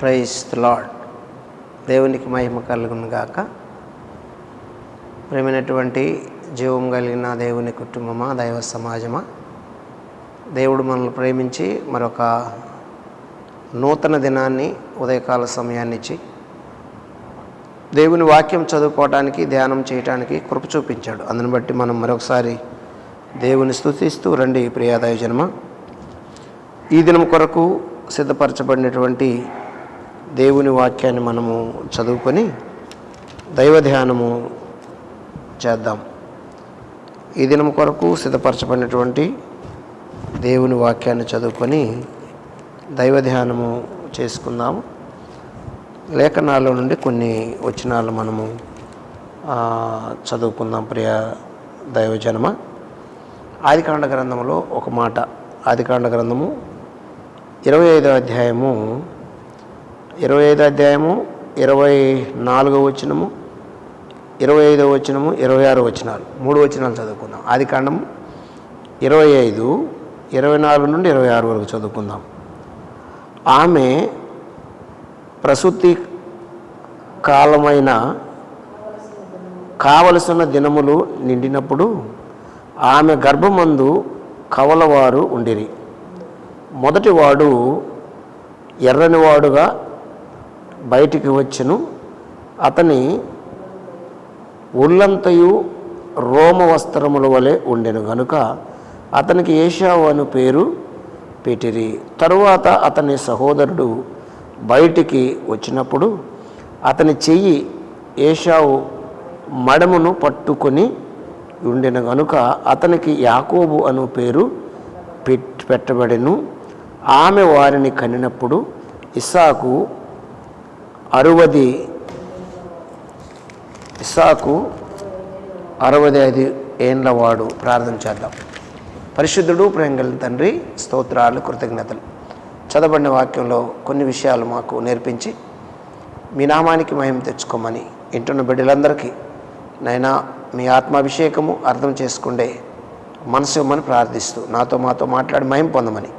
Praise lord దేవునికి మహిమ కలుగును గాక. ప్రేమైనటువంటి జీవం కలిగిన దేవుని కుటుంబమా దైవ సమాజమా? దేవుడు మనల్ని ప్రేమించి మరొక నూతన దినాన్ని ఉదయకాల సమయాన్నిచ్చి దేవుని వాక్యం చదువుకోవడానికి ధ్యానం చేయడానికి కృప చూపించాడు. అందుని బట్టి మనం మరొకసారి దేవుని స్తుతిస్తూ రండి ప్రియాదాయ జన్మ ఈ దినం కొరకు సిద్ధపరచబడినటువంటి దేవుని వాక్యాన్ని మనము చదువుకొని దైవ ధ్యానము చేద్దాం. ఈ దినం కొరకు సిద్ధపరచబడినటువంటి దేవుని వాక్యాన్ని చదువుకొని దైవ ధ్యానము చేసుకుందాము. లేఖనాల నుండి కొన్ని వచనాలు మనము చదువుకుందాం ప్రియ దైవజనమ. ఆదికాండ గ్రంథంలో ఒక మాట ఆదికాండ గ్రంథము ఇరవై ఐదో అధ్యాయము ఇరవై ఐదు అధ్యాయము ఇరవై నాలుగో వచనము ఇరవై ఐదో వచనము ఇరవై ఆరో వచనాలు. మూడు వచనాలు చదువుకుందాం. ఆది కాండం ఇరవై ఐదు ఇరవై నాలుగు నుండి ఇరవై ఆరు వరకు చదువుకుందాం. ఆమె ప్రసూతి కాలమైన కావలసిన దినములు నిండినప్పుడు ఆమె గర్భమందు కవలవారు ఉండిరి. మొదటివాడు ఎర్రనివాడుగా బయటికి వచ్చును. అతని ఒళ్ళంతయు రోమ వస్త్రముల వలె ఉండెను గనుక అతనికి ఏషావు అను పేరు పెట్టిరి. తరువాత అతని సహోదరుడు బయటికి వచ్చినప్పుడు అతని చెయ్యి ఏషావు మడమును పట్టుకొని ఉండిన గనుక అతనికి యాకోబు అను పేరు పెట్టబడెను. ఆమె వారిని కనినప్పుడు ఇస్సాకు అరవది ఇసాకు అరవది ఐదు ఏండ్ల వాడు ప్రార్థన చేద్దాం. పరిశుద్ధుడు ప్రేంగల తండ్రి స్తోత్రాలు కృతజ్ఞతలు. చదవబడిన వాక్యంలో కొన్ని విషయాలు మాకు నేర్పించి మీ నామానికి మహిమ తెచ్చుకోమని ఇంటున్న బిడ్డలందరికీ నైనా మీ ఆత్మాభిషేకము అర్థం చేసుకుండే మనసు ఇవ్వమని ప్రార్థిస్తూ నాతో మాతో మాట్లాడి మహిమ పొందమని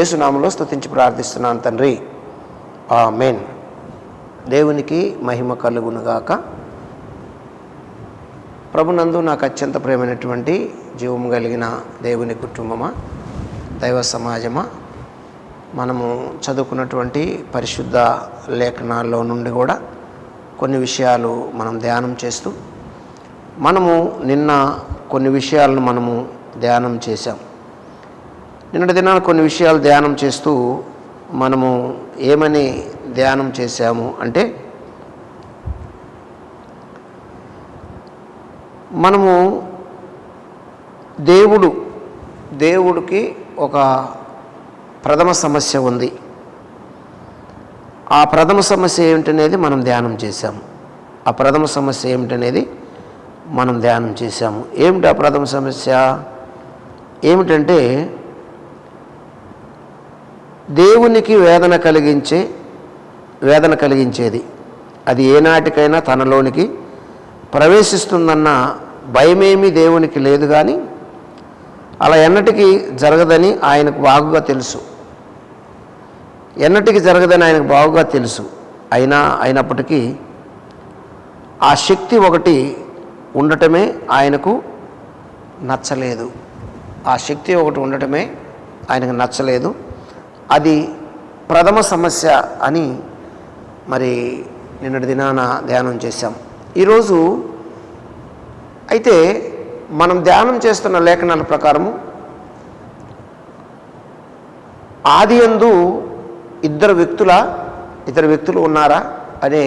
ఏసునామంలో స్తుతించి ప్రార్థిస్తున్నాను తండ్రి. ఆ మెయిన్ దేవునికి మహిమ కలుగునుగాక. ప్రభునందు నాకు అత్యంత ప్రేమైనటువంటి జీవము కలిగిన దేవుని కుటుంబమా దైవ సమాజమా మనము చదువుకున్నటువంటి పరిశుద్ధ లేఖనాల్లో నుండి కూడా కొన్ని విషయాలు మనం ధ్యానం చేస్తూ మనము నిన్న కొన్ని విషయాలను మనము ధ్యానం చేశాం. నిన్నటి దినాన కొన్ని విషయాలు ధ్యానం చేస్తూ మనము ఏమని ధ్యానం చేశాము అంటే మనము దేవుడు దేవుడికి ఒక ప్రథమ సమస్య ఉంది. ఆ ప్రథమ సమస్య ఏమిటనేది మనం ధ్యానం చేశాము. ఆ ప్రథమ సమస్య ఏమిటనేది మనం ధ్యానం చేశాము. ఏమిటి ఆ ప్రథమ సమస్య? ఏమిటంటే దేవునికి వేదన కలిగించే వేదన కలిగించేది. అది ఏనాటికైనా తనలోనికి ప్రవేశిస్తుందన్న భయమేమీ దేవునికి లేదు కానీ అలా ఎన్నటికీ జరగదని ఆయనకు బాగుగా తెలుసు. ఎన్నటికి జరగదని ఆయనకు బాగుగా తెలుసు. అయినా అయినప్పటికీ ఆ శక్తి ఒకటి ఉండటమే ఆయనకు నచ్చలేదు. ఆ శక్తి ఒకటి ఉండటమే ఆయనకు నచ్చలేదు. అది ప్రథమ సమస్య అని మరి నిన్నటి దినాన ధ్యానం చేశాం. ఈరోజు అయితే మనం ధ్యానం చేస్తున్న లేఖనాల ప్రకారము ఆది అందు ఇద్దరు వ్యక్తుల ఇద్దరు వ్యక్తులు ఉన్నారా అనే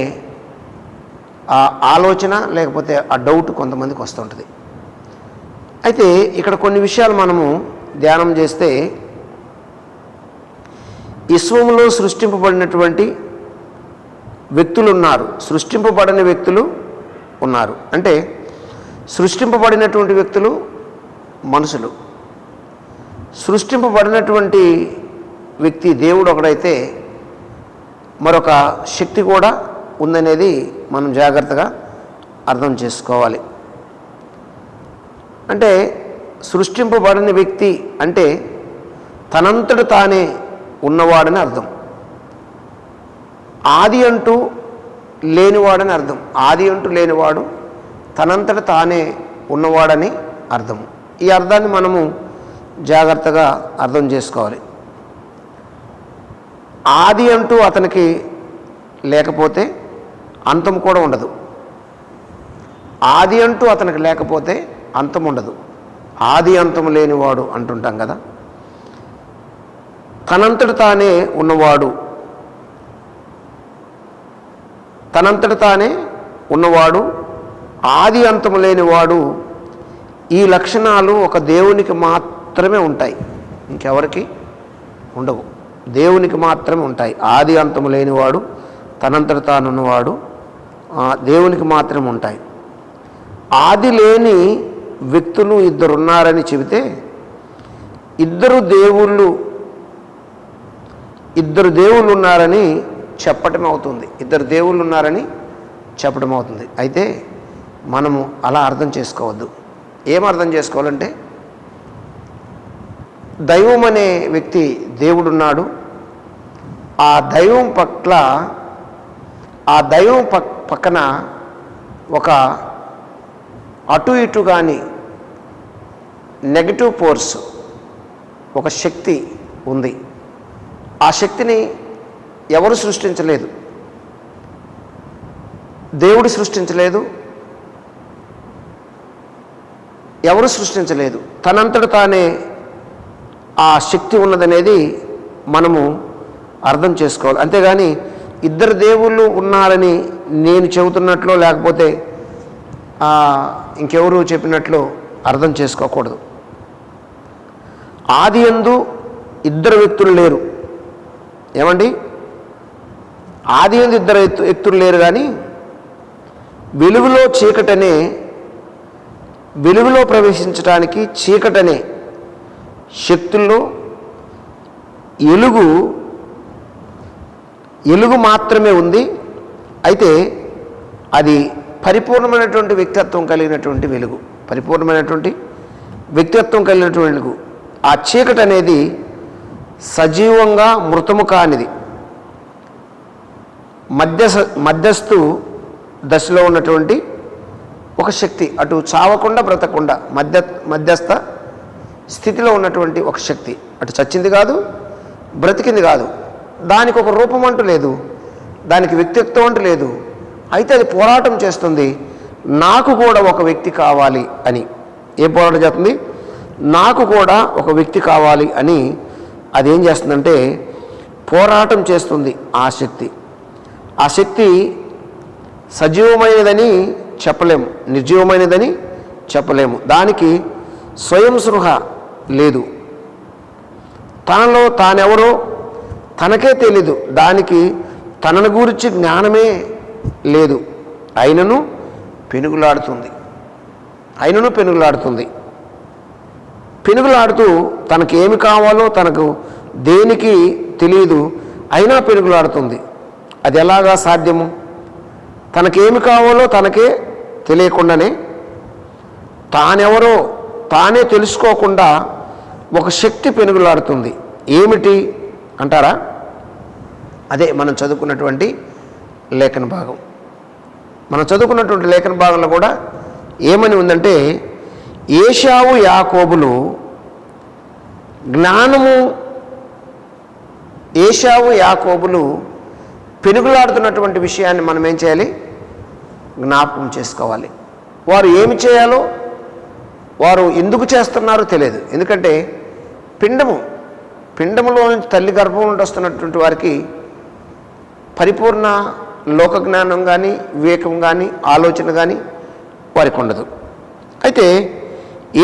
ఆ ఆలోచన లేకపోతే ఆ డౌట్ కొంతమందికి వస్తుంటుంది అయితే ఇక్కడ కొన్ని విషయాలు మనము ధ్యానం చేస్తే విశ్వంలో సృష్టింపబడినటువంటి వ్యక్తులు ఉన్నారు సృష్టింపబడిన వ్యక్తులు ఉన్నారు. అంటే సృష్టింపబడినటువంటి వ్యక్తులు మనుషులు. సృష్టింపబడినటువంటి వ్యక్తి దేవుడు ఒకడైతే మరొక శక్తి కూడా ఉందనేది మనం జాగ్రత్తగా అర్థం చేసుకోవాలి. అంటే సృష్టింపబడిన వ్యక్తి అంటే తనంతట తానే ఉన్నవాడని అర్థం. ఆది అంటూ లేనివాడని అర్థం. ఆది అంటూ లేనివాడు తనంతట తానే ఉన్నవాడని అర్థం. ఈ అర్థాన్ని మనము జాగ్రత్తగా అర్థం చేసుకోవాలి. ఆది అంటూ అతనికి లేకపోతే అంతం కూడా ఉండదు. ఆది అంటూ అతనికి లేకపోతే అంతం ఉండదు. ఆది అంతం లేనివాడు అంటుంటాం కదా. తనంతట తానే ఉన్నవాడు తనంతట తానే ఉన్నవాడు ఆది అంతం లేనివాడు ఈ లక్షణాలు ఒక దేవునికి మాత్రమే ఉంటాయి. ఇంకెవరికి ఉండవు. దేవునికి మాత్రమే ఉంటాయి. ఆది అంతము లేనివాడు తనంతట తానున్నవాడు దేవునికి మాత్రమే ఉంటాయి. ఆది లేని వ్యక్తులు ఇద్దరు ఉన్నారని చెబితే ఇద్దరు దేవుళ్ళు ఇద్దరు దేవుళ్ళు ఉన్నారని చెప్పటం అవుతుంది ఇద్దరు దేవుళ్ళు ఉన్నారని చెప్పడం అవుతుంది అయితే మనము అలా అర్థం చేసుకోవద్దు. ఏం అర్థం చేసుకోవాలంటే దైవం అనే వ్యక్తి దేవుడున్నాడు. ఆ దైవం పట్ల ఆ దైవం పక్కన ఒక అటు ఇటు కానీ నెగటివ్ ఫోర్స్ ఒక శక్తి ఉంది. ఆ శక్తిని ఎవరు సృష్టించలేదు? దేవుడు సృష్టించలేదు? ఎవరు సృష్టించలేదు? తనంతట తానే ఆ శక్తి ఉన్నదనేది మనము అర్థం చేసుకోవాలి. అంతేగాని ఇద్దరు దేవుళ్ళు ఉన్నారని నేను చెబుతున్నట్లు లేకపోతే ఇంకెవరు చెప్పినట్లు అర్థం చేసుకోకూడదు. ఆది ఎందు ఇద్దరు వ్యక్తులు లేరు. ఏమండి? ఆది ఎందు ఇద్దరు ఎత్తు ఎత్తులు లేరు కానీ వెలుగులో చీకటనే వెలుగులో ప్రవేశించడానికి చీకటనే శక్తుల్లో ఎలుగు ఎలుగు మాత్రమే ఉంది. అయితే అది పరిపూర్ణమైనటువంటి వ్యక్తిత్వం కలిగినటువంటి వెలుగు. పరిపూర్ణమైనటువంటి వ్యక్తిత్వం కలిగినటువంటి వెలుగు. ఆ చీకటి అనేది సజీవంగా మృతము కానిది మధ్యస్థ మధ్యస్థు దశలో ఉన్నటువంటి ఒక శక్తి అటు చావకుండా బ్రతకుండా మధ్య మధ్యస్థ స్థితిలో ఉన్నటువంటి ఒక శక్తి. అటు చచ్చింది కాదు బ్రతికింది కాదు. దానికి ఒక రూపం అంటూ లేదు దానికి వ్యక్తిత్వం అంటూ లేదు. అయితే అది పోరాటం చేస్తుంది. నాకు కూడా ఒక వ్యక్తి కావాలి అని. ఏ పోరాటం చేస్తుంది? నాకు కూడా ఒక వ్యక్తి కావాలి అని అది ఏం చేస్తుందంటే పోరాటం చేస్తుంది ఆ శక్తి. ఆ శక్తి సజీవమైనదని చెప్పలేము నిర్జీవమైనదని చెప్పలేము. దానికి స్వయం సృహ లేదు. తనలో తానెవరో తనకే తెలీదు. దానికి తనను గురించి జ్ఞానమే లేదు. అయినను పెనుగులాడుతుంది. అయినను పెనుగులాడుతుంది. పెనుగులాడుతూ తనకి ఏమి కావాలో తనకు దేనికి తెలియదు అయినా పెనుగులాడుతుంది. అది ఎలాగా సాధ్యము? తనకేమి కావాలో తనకే తెలియకుండానే తానెవరో తానే తెలుసుకోకుండా ఒక శక్తి పెనుగులాడుతుంది. ఏమిటి? అంటారా? అదే మనం చదువుకున్నటువంటి లేఖన భాగం. మనం చదువుకున్నటువంటి లేఖన భాగంలో కూడా ఏమని ఉందంటే ఏషావు యాకోబులు జ్ఞానము ఏషావు యాకోబులు పెనుగులాడుతున్నటువంటి విషయాన్ని మనం ఏం చేయాలి? జ్ఞాపకం చేసుకోవాలి. వారు ఏమి చేయాలో వారు ఎందుకు చేస్తున్నారో తెలియదు. ఎందుకంటే పిండము పిండములో నుంచి తల్లి గర్భం నుండి వస్తున్నటువంటి వారికి పరిపూర్ణ లోక జ్ఞానం కానీ వివేకం కానీ ఆలోచన కానీ వారికి ఉండదు. అయితే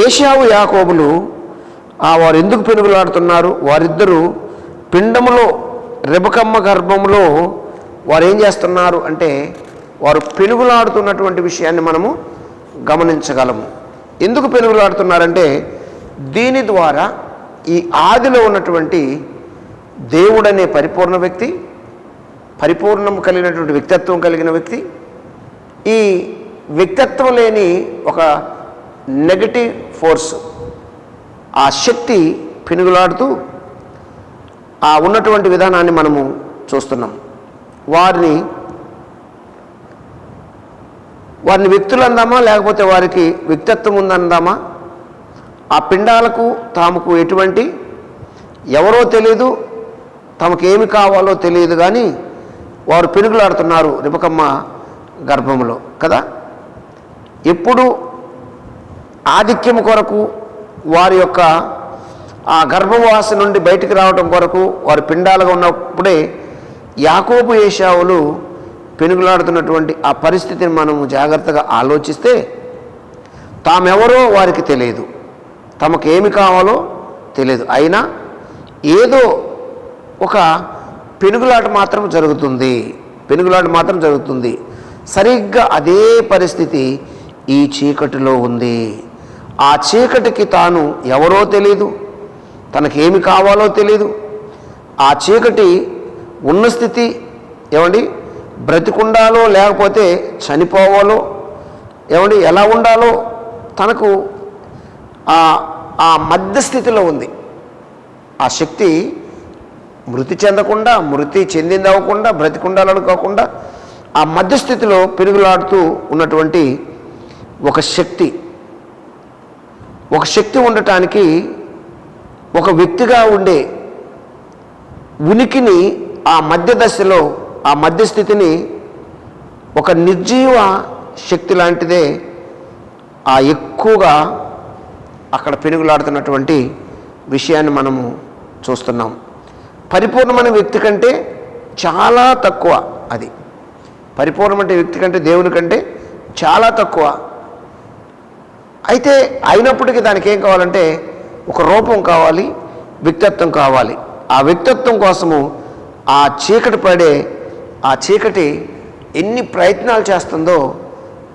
ఏషావు యాకోబులు ఆ వారు ఎందుకు పెనుగులాడుతున్నారు? వారిద్దరూ పిండములో రెబకమ్మ గర్భంలో వారు ఏం చేస్తున్నారు అంటే వారు పెనుగులాడుతున్నటువంటి విషయాన్ని మనము గమనించగలము. ఎందుకు పెనుగులాడుతున్నారంటే దీని ద్వారా ఈ ఆదిలో ఉన్నటువంటి దేవుడనే పరిపూర్ణ వ్యక్తి పరిపూర్ణం కలిగినటువంటి వ్యక్తిత్వం కలిగిన వ్యక్తి ఈ వ్యక్తిత్వం లేని ఒక నెగటివ్ ఫోర్స్ ఆ శక్తి పెనుగులాడుతూ ఆ ఉన్నటువంటి విధానాన్ని మనము చూస్తున్నాం. వారిని వారిని వ్యక్తులు అందామా లేకపోతే వారికి వ్యక్తిత్వం ఉందందామా? ఆ పిండాలకు తాముకు ఎటువంటి ఎవరో తెలియదు తమకు ఏమి కావాలో తెలియదు కానీ వారు పెనుగులాడుతున్నారు రిపకమ్మ గర్భంలో కదా? ఎప్పుడు ఆధిక్యం కొరకు వారి యొక్క ఆ గర్భవాస నుండి బయటికి రావడం కొరకు వారి పిండాలుగా ఉన్నప్పుడే యాకోబు ఏషావులు పెనుగులాడుతున్నటువంటి ఆ పరిస్థితిని మనము జాగ్రత్తగా ఆలోచిస్తే తామెవరో వారికి తెలియదు. తమకు ఏమి కావాలో తెలియదు. అయినా ఏదో ఒక పెనుగులాట మాత్రం జరుగుతుంది. పెనుగులాట మాత్రం జరుగుతుంది. సరిగ్గా అదే పరిస్థితి ఈ చీకటిలో ఉంది. ఆ చీకటికి తాను ఎవరో తెలియదు తనకేమి కావాలో తెలియదు ఆ చీకటి ఉన్న స్థితి ఏమండి? బ్రతికుండాలో లేకపోతే చనిపోవాలో? ఏమండి? ఎలా ఉండాలో? తనకు ఆ ఆ మధ్యస్థితిలో ఉంది. ఆ శక్తి మృతి చెందకుండా మృతి చెందింది అవ్వకుండా బ్రతికుండాలనుకోకుండా ఆ మధ్యస్థితిలో పెరుగులాడుతూ ఉన్నటువంటి ఒక శక్తి. ఒక శక్తి ఉండటానికి ఒక వ్యక్తిగా ఉండే ఉనికిని ఆ మధ్య దశలో ఆ మధ్యస్థితిని ఒక నిర్జీవ శక్తి లాంటిదే ఆ ఎక్కువగా అక్కడ పెనుగులాడుతున్నటువంటి విషయాన్ని మనము చూస్తున్నాం. పరిపూర్ణమైన వ్యక్తి కంటే చాలా తక్కువ అది. పరిపూర్ణమైన వ్యక్తి కంటే దేవుని కంటే చాలా తక్కువ. అయితే అయినప్పటికీ దానికి ఏం కావాలంటే ఒక రూపం కావాలి వ్యక్తిత్వం కావాలి. ఆ వ్యక్తిత్వం కోసము ఆ చీకటి పడే ఆ చీకటి ఎన్ని ప్రయత్నాలు చేస్తుందో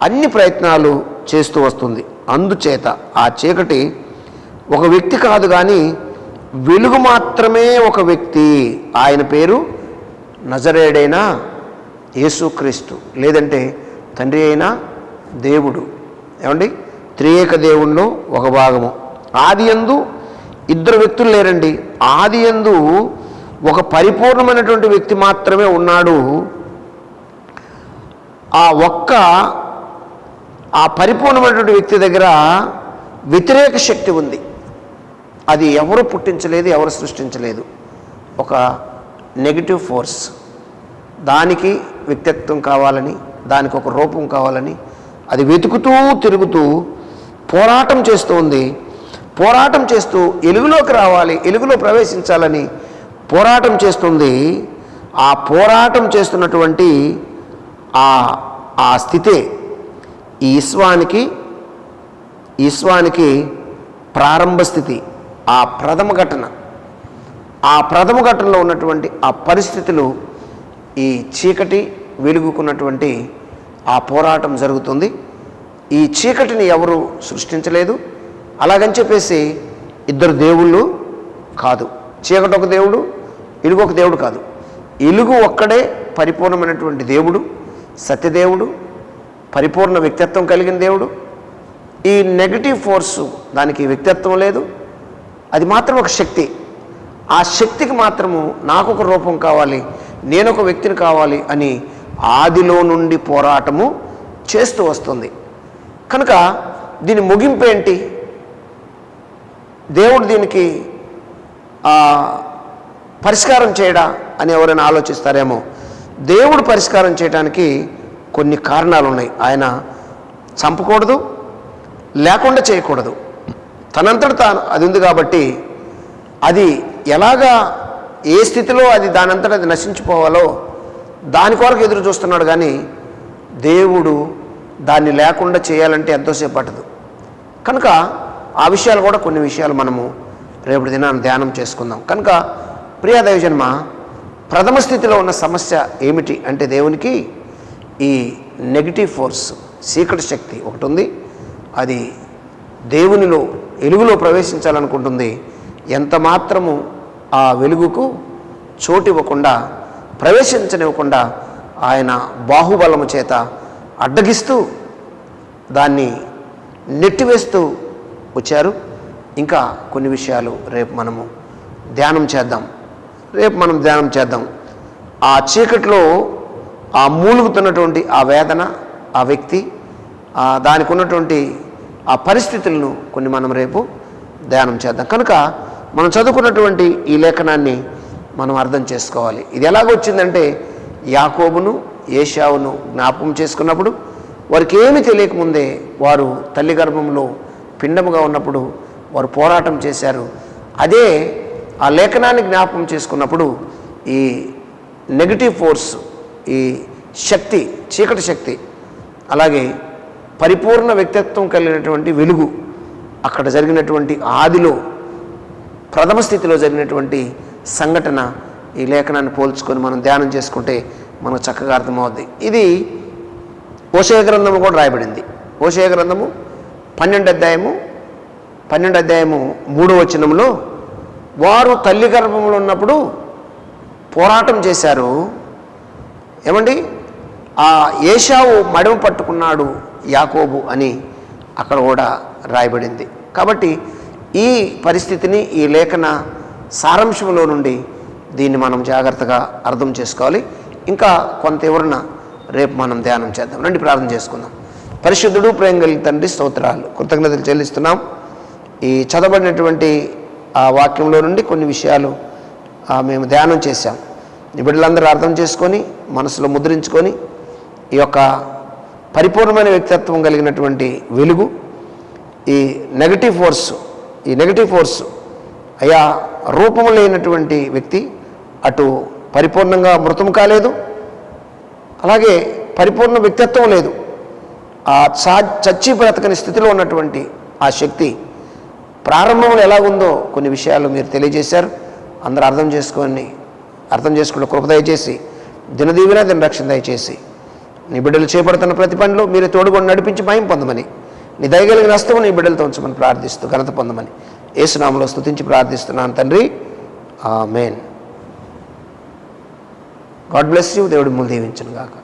అన్ని ప్రయత్నాలు చేస్తూ వస్తుంది. అందుచేత ఆ చీకటి ఒక వ్యక్తి కాదు కానీ వెలుగు మాత్రమే ఒక వ్యక్తి. ఆయన పేరు నజరేడైన యేసుక్రీస్తు. లేదంటే తండ్రి అయినా దేవుడు. ఏమండి? త్రియేక దేవుణ్ణిలో ఒక భాగము. ఆది ఎందు ఇద్దరు వ్యక్తులు లేరండి. ఆది ఎందు ఒక పరిపూర్ణమైనటువంటి వ్యక్తి మాత్రమే ఉన్నాడు. ఆ ఒక్క ఆ పరిపూర్ణమైనటువంటి వ్యక్తి దగ్గర వ్యతిరేక శక్తి ఉంది. అది ఎవరు పుట్టించలేదు ఎవరు సృష్టించలేదు. ఒక నెగిటివ్ ఫోర్స్ దానికి వ్యక్తిత్వం కావాలని దానికి ఒక రూపం కావాలని అది వెతుకుతూ తిరుగుతూ పోరాటం చేస్తూ ఉంది. పోరాటం చేస్తూ ఎలుగులోకి రావాలి ఎలుగులో ప్రవేశించాలని పోరాటం చేస్తుంది. ఆ పోరాటం చేస్తున్నటువంటి ఆ ఆ స్థితే ఈ ఈశ్వానికి ఈశ్వానికి ప్రారంభ స్థితి ఆ ప్రథమ ఘటన. ఆ ప్రథమ ఘటనలో ఉన్నటువంటి ఆ పరిస్థితులు ఈ చీకటి వెలుగుకున్నటువంటి ఆ పోరాటం జరుగుతుంది. ఈ చీకటిని ఎవరు సృష్టించలేదు. అలాగని చెప్పేసి ఇద్దరు దేవుళ్ళు కాదు. చీకటి ఒక దేవుడు ఇలుగు ఒక దేవుడు కాదు. ఇలుగు ఒక్కడే పరిపూర్ణమైనటువంటి దేవుడు సత్యదేవుడు పరిపూర్ణ వ్యక్తిత్వం కలిగిన దేవుడు. ఈ నెగటివ్ ఫోర్సు దానికి వ్యక్తిత్వం లేదు. అది మాత్రం ఒక శక్తి. ఆ శక్తికి మాత్రము నాకు ఒక రూపం కావాలి నేను ఒక వ్యక్తిని కావాలి అని ఆదిలో నుండి పోరాటము చేస్తూ వస్తుంది. కనుక దీని ముగింపు ఏంటి? దేవుడు దీనికి పరిష్కారం చేయడా అని ఎవరైనా ఆలోచిస్తారేమో. దేవుడు పరిష్కారం చేయడానికి కొన్ని కారణాలు ఉన్నాయి ఆయన చంపకూడదు లేకుండా చేయకూడదు. తనంతట తాను అది ఉంది కాబట్టి అది ఎలాగా ఏ స్థితిలో అది దానంతట అది నశించిపోవాలో దాని కొరకు ఎదురు చూస్తున్నాడు కానీ దేవుడు దాన్ని లేకుండా చేయాలంటే ఎంతోసేపు పట్టదు కనుక ఆ విషయాలు కూడా కొన్ని విషయాలు మనము రేపటి దినాన్ని ధ్యానం చేసుకుందాం. కనుక ప్రియా దైవజన్మ ప్రథమ స్థితిలో ఉన్న సమస్య ఏమిటి అంటే దేవునికి ఈ నెగిటివ్ ఫోర్స్ సీక్రెట్ శక్తి ఒకటి ఉంది. అది దేవునిలో వెలుగులో ప్రవేశించాలనుకుంటుంది. ఎంత మాత్రము ఆ వెలుగుకు చోటు ఇవ్వకుండా ప్రవేశించనివ్వకుండా ఆయన బాహుబలము చేత అడ్డగిస్తూ దాన్ని నెట్టివేస్తూ వచ్చారు. ఇంకా కొన్ని విషయాలు రేపు మనము ధ్యానం చేద్దాం. రేపు మనం ధ్యానం చేద్దాం. ఆ చీకట్లో ఆ మూలుగుతున్నటువంటి ఆ వేదన ఆ వ్యక్తి దానికి ఉన్నటువంటి ఆ పరిస్థితులను కొన్ని మనం రేపు ధ్యానం చేద్దాం. కనుక మనం చదువుకున్నటువంటి ఈ లేఖనాన్ని మనం అర్థం చేసుకోవాలి. ఇది ఎలాగొచ్చిందంటే యాకోబును ఏషావును జ్ఞాపకం చేసుకున్నప్పుడు వారికి ఏమీ తెలియకముందే వారు తల్లి గర్భంలో పిండముగా ఉన్నప్పుడు వారు పోరాటం చేశారు. అదే ఆ లేఖనాన్ని జ్ఞాపకం చేసుకున్నప్పుడు ఈ నెగిటివ్ ఫోర్స్ ఈ శక్తి చీకటి శక్తి అలాగే పరిపూర్ణ వ్యక్తిత్వం కలిగినటువంటి వెలుగు అక్కడ జరిగినటువంటి ఆదిలో ప్రథమ స్థితిలో జరిగినటువంటి సంఘటన ఈ లేఖనాన్ని పోల్చుకొని మనం ధ్యానం చేసుకుంటే మనకు చక్కగా అర్థమవుద్ది. ఇది ఓషయ గ్రంథము కూడా రాయబడింది. ఓషయ గ్రంథము పన్నెండు అధ్యాయము పన్నెండు అధ్యాయము మూడో వచనంలో వారు తల్లి గర్భంలో ఉన్నప్పుడు పోరాటం చేశారు. ఏమండి? ఆ ఏషావు మడమ పట్టుకున్నాడు యాకోబు అని అక్కడ కూడా రాయబడింది. కాబట్టి ఈ పరిస్థితిని ఈ లేఖన సారాంశంలో నుండి దీన్ని మనం జాగ్రత్తగా అర్థం చేసుకోవాలి. ఇంకా కొంత ఎవరిన రేపు మనం ధ్యానం చేద్దాం. రండి ప్రార్థన చేసుకుందాం. పరిశుద్ధుడు ప్రేమ కలిగి తండ్రి స్తోత్రాలు. కృతజ్ఞతలు చెల్లిస్తున్నాం. ఈ చదవబడినటువంటి ఆ వాక్యంలో నుండి కొన్ని విషయాలు మేము ధ్యానం చేశాం. నిబిడలందరూ బిడ్డలందరూ అర్థం చేసుకొని మనసులో ముద్రించుకొని ఈ యొక్క పరిపూర్ణమైన వ్యక్తిత్వం కలిగినటువంటి వెలుగు ఈ నెగటివ్ ఫోర్స్ ఈ నెగటివ్ ఫోర్స్ అయా రూపము లేనటువంటి వ్యక్తి అటు పరిపూర్ణంగా మృతం కాలేదు అలాగే పరిపూర్ణ వ్యక్తిత్వం లేదు. ఆ చా చచ్చి బ్రతకని స్థితిలో ఉన్నటువంటి ఆ శక్తి ప్రారంభంలో ఎలాగుందో కొన్ని విషయాలు మీరు తెలియజేశారు. అందరూ అర్థం చేసుకొని అర్థం చేసుకున్న కృప దయచేసి దినదీవిన దిన రక్షణ దయచేసి నీ బిడ్డలు చేపడుతున్న ప్రతి పనిలో మీరు తోడుకొని నడిపించి భయం పొందమని నీ దయగలిగిన హస్తము నీ బిడ్డలతో ఉంచమని ప్రార్థిస్తూ ఘనత పొందమని ఏసునామలో స్థుతించి ప్రార్థిస్తున్నాను తండ్రి. ఆ మెయిన్ గాడ్ బ్లెస్ యూ. దేవుడు ముందు దీవించను గాక